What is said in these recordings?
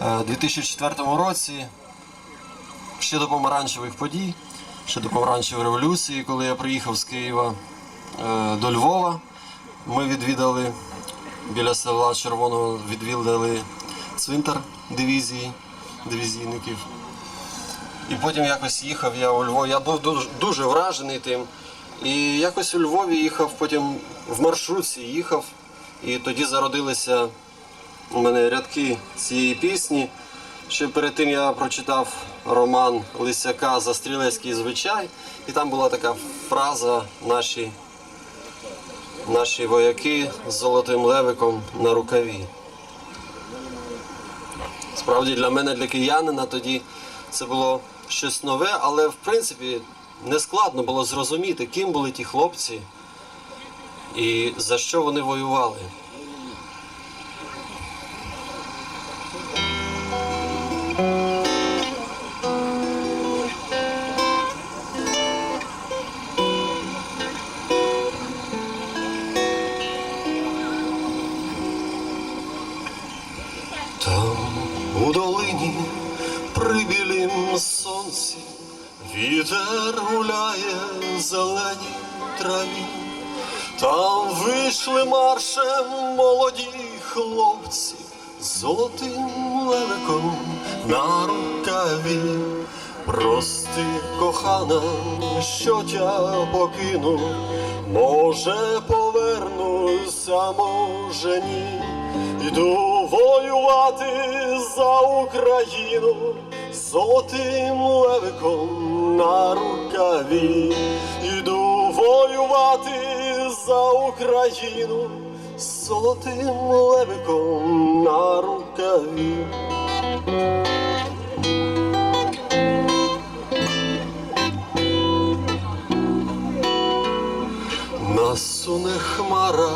Е, У 2004 році, ще до помаранчевих подій, ще до помаранчевої революції, коли я приїхав з Києва е, до Львова, ми відвідали біля села Червоного, відвідали цвинтар дивізії, дивізійників. І потім якось їхав я у Львові. Я був дуже, дуже вражений тим. І якось у Львові їхав, потім в маршрутці їхав. І тоді зародилися у мене рядки цієї пісні. Ще перед тим я прочитав роман Лисяка за стрілецький звичай, і там була така фраза наші, наші вояки з золотим левиком на рукаві. Справді для мене, для киянина, тоді це було щось нове, але в принципі не складно було зрозуміти, ким були ті хлопці і за що вони воювали. Там у долині при білім сонці вітер гуляє в зеленій траві. Там вийшли маршем молоді хлопці золотим левиком на рукаві. Прости, кохана, що тя покину, може повернуся, може ні. Йду воювати за Україну золотим левиком на рукаві. Йду воювати за Україну золотим левиком на рукаві. Насуне хмара,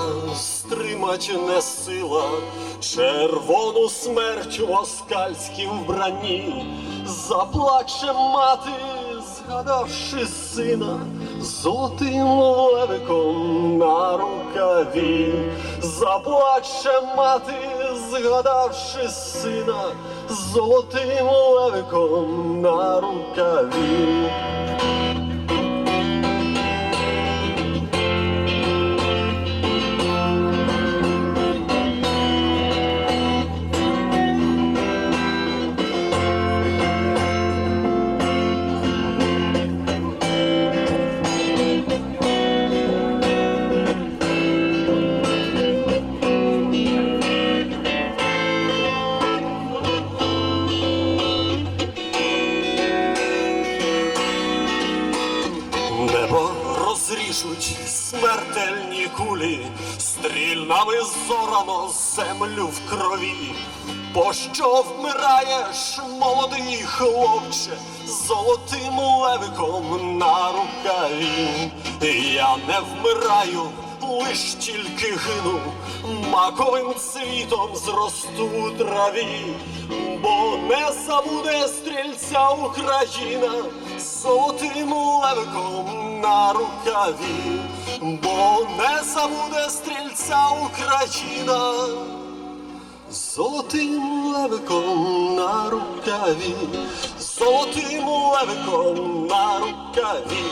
стримать не сила, червону смерть у москальськім вбранні, заплаче мати, згадавши сина, золотим левиком на рукаві, заплаче мати, згадавши сина, золотим левиком на рукаві. Розріжуть смертельні кулі, стрільнами зорано землю в крові. Пощо вмираєш, молодий хлопче, золотим левиком на рукаві? Я не вмираю, лиш тільки гину, маковим цвітом зросту траві, бо не забуде стрільця Україна золотим левиком на рукаві, бо не забуде стрільця Україна золотим левиком на рукаві, золотим левиком на рукаві.